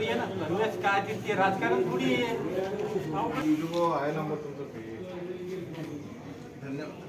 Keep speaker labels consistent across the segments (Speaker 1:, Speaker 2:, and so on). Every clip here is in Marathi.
Speaker 1: थोडी आहे ना. काय तिथे राजकारण थोडी आहे.
Speaker 2: हो आहे नंबर तुमचा पे धन्यवाद.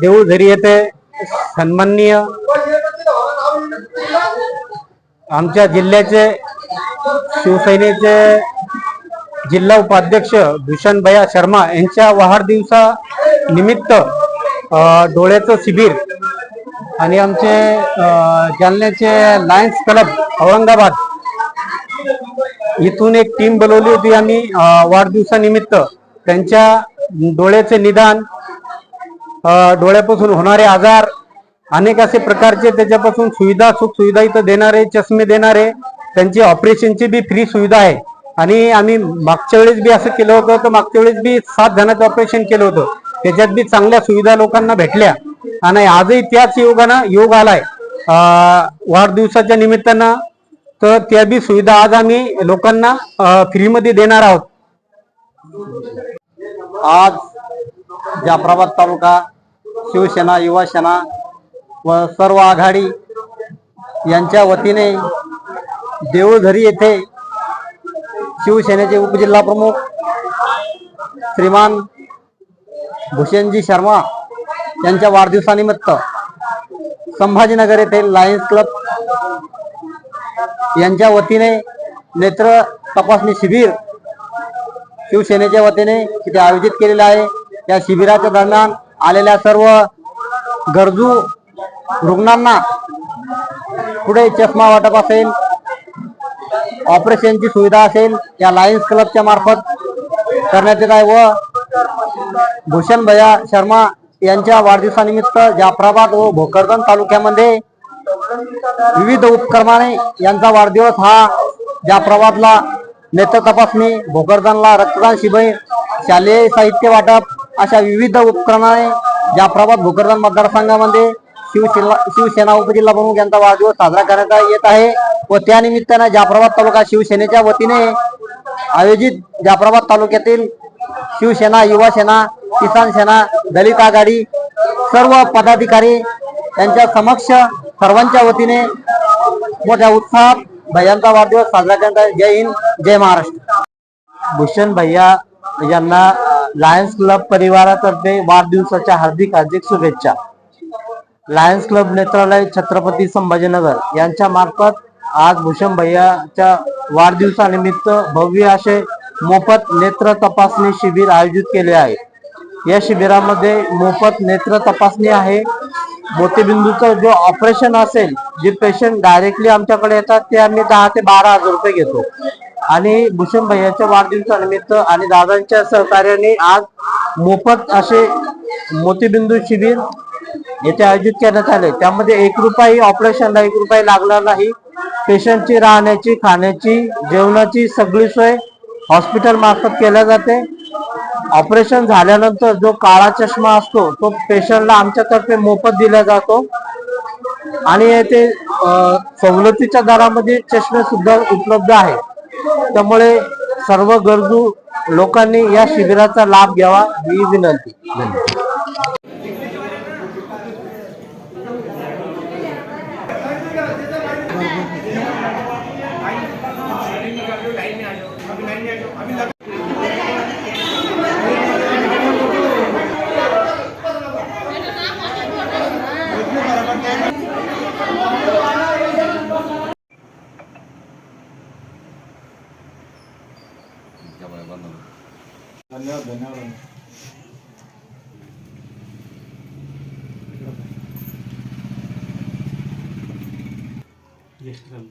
Speaker 3: देऊळझरी येथे सन्माननीय आमच्या जिल्ह्याचे शिवसेनेचे जिल्हा उपाध्यक्ष भूषण भैया शर्मा यांच्या वाढदिवसा निमित्त डोळ्याचं शिबिर आणि आमचे जालन्याचे लायन्स क्लब औरंगाबाद इथून एक टीम बोलवली होती आम्ही वाढदिवसानिमित्त त्यांच्या डोळ्याचे निदान डोळ्यापासून होणारे आजार अनेक असे प्रकारचे त्याच्यापासून सुविधा सुख सुविधा इथं देणारे चष्मे देणारे त्यांची ऑपरेशनची बी फ्री सुविधा आहे. आणि आम्ही मागच्या वेळेस बी असं केलं होतं तर मागच्या वेळेस बी सात जणांचं ऑपरेशन केलं होतं. त्याच्यात बी चांगल्या सुविधा लोकांना भेटल्या. आणि आजही त्याच योगानं योग आलाय. वाढदिवसाच्या निमित्तानं तर त्या बी सुविधा आज आम्ही लोकांना फ्रीमध्ये देणार आहोत. आज जाफराबाद तालुका शिवसेना युवा सेना व सर्व आघाडी यांच्या वतीने देऊळझरी येथे शिवसेनेचे उपजिल्हा प्रमुख श्रीमान भूषणजी शर्मा यांच्या वाढदिवसानिमित्त संभाजीनगर येथे लायन्स क्लब यांच्या वतीने नेत्र तपासणी शिबिर शिवसेनेच्या वतीने तिथे आयोजित केलेलं आहे. या शिबिराच्या दरम्यान आलेल्या सर्व गरजू रुग्णांना पुढे चष्मा वाटप असेल ऑपरेशनची सुविधा असेल या लायन्स क्लबच्या मार्फत करण्यात येत आहे व भूषण भैया शर्मा यांच्या वाढदिवसानिमित्त जाफराबाद व भोकरदन तालुक्यामध्ये विविध उपक्रमाने यांचा वाढदिवस हा जाफराबादला नेत्र तपासणी भोकरदनला रक्तदान शिबिर शालेय साहित्य वाटप अशा विविध उपक्रमाने जाफराबाद भोकरदन मतदारसंघामध्ये शिवसेना शिवसेना उपजिल्हा प्रमुख यांचा वाढदिवस साजरा करण्यात येत आहे व त्यानिमित्तानं जाफराबाद तालुका शिवसेनेच्या वतीने आयोजित जाफराबाद तालुक्यातील शिवसेना युवा सेना किसान सेना दलित आघाडी सर्व पदाधिकारी यांच्या समक्ष सर्वांच्या वतीने मोठ्या उत्साहात भैयांचा वाढदिवस साजरा करण्यात जय हिंद जय महाराष्ट्र. भूषण भैया यांना लायन्स क्लब परिवारातर्फे वाढदिवसाच्या हार्दिक हार्दिक शुभेच्छा. लायन्स क्लब नेत्रालय छत्रपती संभाजीनगर यांच्या मार्फत आज भूषण भैयाच्या वाढदिवसानिमित्त भव्य असे मोफत नेत्र तपासणी शिबिर आयोजित केले आहे. या शिबिरामध्ये मोफत नेत्र तपासणी आहे. मोतीबिंदूचं जो ऑपरेशन असेल जे पेशंट डायरेक्टली आमच्याकडे येतात ते आम्ही दहा ते बारा हजार रुपये घेतो. आणि भूषण भैयाच्या वाढदिवसानिमित्त आणि दादांच्या सहकार्याने आज मोफत असे मोतीबिंदू शिबिर येथे आयोजित करण्यात आले. त्यामध्ये एक रुपयाही ऑपरेशनला एक रुपये लागला नाही. पेशंटची राहण्याची खाण्याची जेवणाची सगळी सोय हॉस्पिटल मार्फत केल्या जाते. ऑपरेशन झाल्यानंतर जो काळा चष्मा असतो तो पेशंटला आमच्यातर्फे मोफत दिला जातो. आणि येथे सवलतीच्या दरामध्ये चष्मे सुद्धा उपलब्ध आहे त्यामुळे सर्व गरजू लोकांनी या शिबिराचा लाभ घ्यावा ही विनंती. धन्यवाद.
Speaker 2: abone
Speaker 1: olun. Geçtirelim.